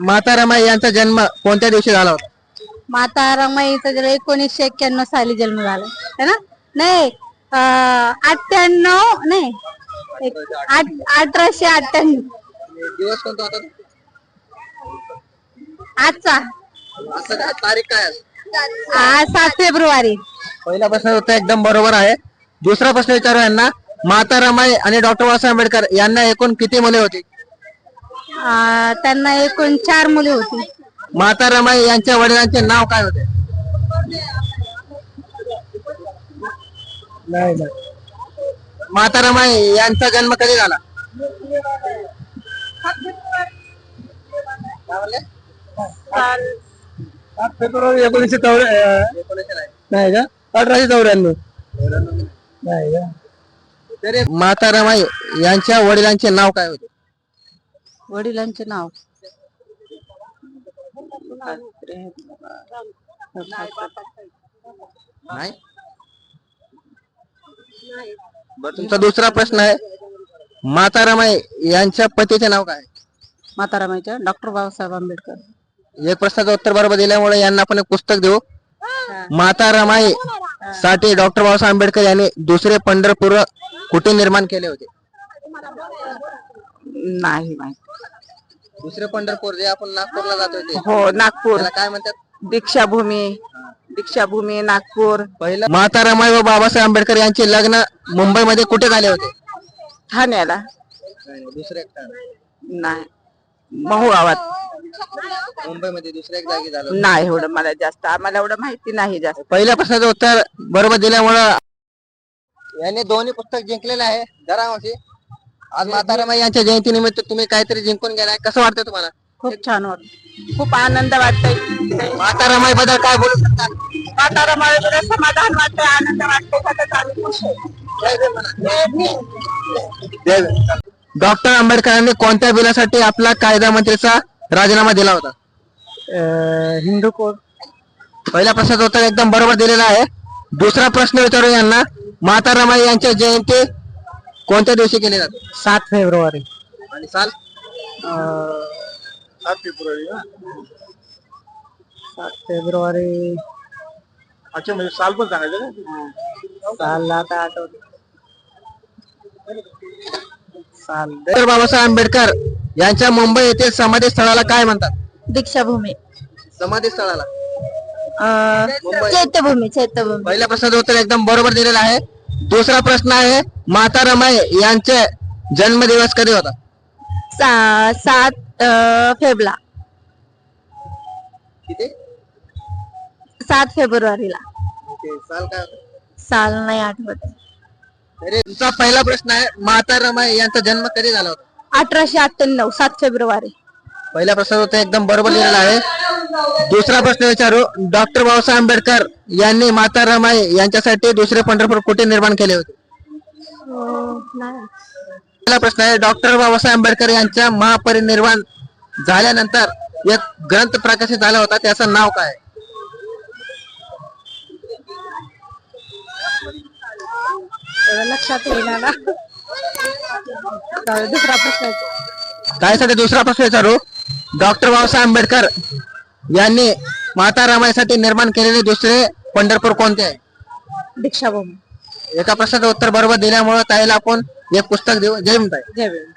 माता रमाई यांचा जन्म कोणत्या दिवशी झाला होता? माता रमाईचा जर एकोणीसशे एक्क्याण्णव साली जन्म झाला. है ना? नाही अठ्ठ्याण्णव नाही एक- आठ- अठराशे अठ्ठ्याण्णव. दिवस कोणता होता? आजचा. असं काय? तारीख काय आहे? आज सात फेब्रुवारी. पहिला प्रश्न उत्तर एकदम बरोबर आहे. दुसरा प्रश्न विचारू यांना. माता रमाई आणि डॉक्टर बाबासाहेब आंबेडकर यांना एकूण किती मुले होती? आ, त्यांना एकूण चार मुले होती. माता रमाई यांच्या वडिलांचे नाव काय होते? नाही माता रमाई यांचा जन्म कधी झाला? सात फेब्रुवारी एकोणीसशे चौऱ्या नाही का? अठराशे चौऱ्याण्णव. नाही का? तरी माता रमाई यांच्या वडिलांचे नाव काय होते? वडिलांचे नाव? नाही. बरं तुमचा दुसरा प्रश्न आहे. माता रमाई यांच्या पतीचे नाव काय? माता रमाईच्या डॉक्टर बाबासाहेब आंबेडकर. एक प्रश्नाचं उत्तर बरोबर दिल्यामुळे यांना आपण एक पुस्तक देऊ. माता रमाई साठी डॉक्टर बाबासाहेब आंबेडकर यांनी दुसरे पंढरपूर कुठे निर्माण केले होते? नाही माहिती. दुसरे पंढरपूर जे आपण नागपूरला जातोय ते. हो नागपूर. त्याला काय म्हणतात? दीक्षाभूमी. दीक्षाभूमी नागपूर. पहिलं माता रमाई व बाबासाहेब आंबेडकर यांचे लग्न मुंबईमध्ये कुठे झाले होते? ठाण्याला. दुसरे नाही. महू गावात मुंबईमध्ये दुसऱ्या एक जागी झालं नाही एवढं मला जास्त आम्हाला एवढं माहिती नाही जास्त. पहिल्या प्रश्नाचं उत्तर बरोबर दिल्यामुळं यांनी दोन्ही पुस्तक जिंकलेलं आहे. जरा मावशी. आज माता रमाई यांच्या जयंती निमित्त तुम्ही काहीतरी जिंकून गेलाय कसं वाटतं तुम्हाला? खूप छान वाटत. खूप आनंद वाटतोय. माता रमाई बद्दल काय बोलू शकता? म्हातारा माळेकडे समाधान वाटतंय आनंद वाटतोय सतत आम्ही खुश आहे. डॉक्टर आंबेडकरांनी कोणत्या बिलासाठी आपला कायदा मंत्रीचा राजीनामा दिला होता? हिंदू कोड. पहिल्या प्रश्नाचं उत्तर एकदम बरोबर दिलेलं आहे. दुसरा प्रश्न विचारू यांना माता रमाई यांच्या जयंती कोणत्या दिवशी केली जाते? सात फेब्रुवारी. आणि साल? सात फेब्रुवारी सात फेब्रुवारी. अच्छा म्हणजे साल पण सांगायचं साल आता आठवत. साल डॉक्टर बाबासाहेब आंबेडकर यांच्या मुंबई येथील समाधी स्थळाला काय म्हणतात? दीक्षाभूमी. समाधी स्थळाला चैत्यभूमी चैत्यभूमी. पहिल्या प्रश्नाचं उत्तर एकदम बरोबर दिलेलं आहे. दुसरा प्रश्न आहे माता रमाई यांचे जन्मदिवस कधी होता? सा- सात अं, फेबला किती? सात फेब्रुवारीला. साल काय साल नाही आठवत. तुमचा पहिला प्रश्न आहे माता रमाई यांचा जन्म कधी झाला होता? अठराशे अठ्ठ्याण्णव सात फेब्रुवारी. पहिल्या प्रश्नाचं उत्तर एकदम बरोबर दिलेलं आहे. दुसरा प्रश्न विचारू डॉक्टर बाबासाहेब आंबेडकर यांनी माता रमाई यांच्यासाठी दुसरे पंढरपूर कुठे निर्माण केले होते? पहिला प्रश्न आहे डॉक्टर बाबासाहेब आंबेडकर यांच्या महापरिनिर्वाण झाल्यानंतर एक ग्रंथ प्रकाशित झाला होता त्याचं नाव काय? लक्षात येणार दुसरा प्रश्न त्यासाठी दुसरा प्रश्न विचारू. डॉक्टर बाबासाहेब आंबेडकर यांनी माता रमाईसाठी निर्माण केलेले दुसरे पंढरपूर कोणते आहे? दीक्षाभूमी. एका प्रश्नाचं उत्तर बरोबर दिल्यामुळे त्याला आपण एक पुस्तक देऊ. जय म्हणताय जय भीम.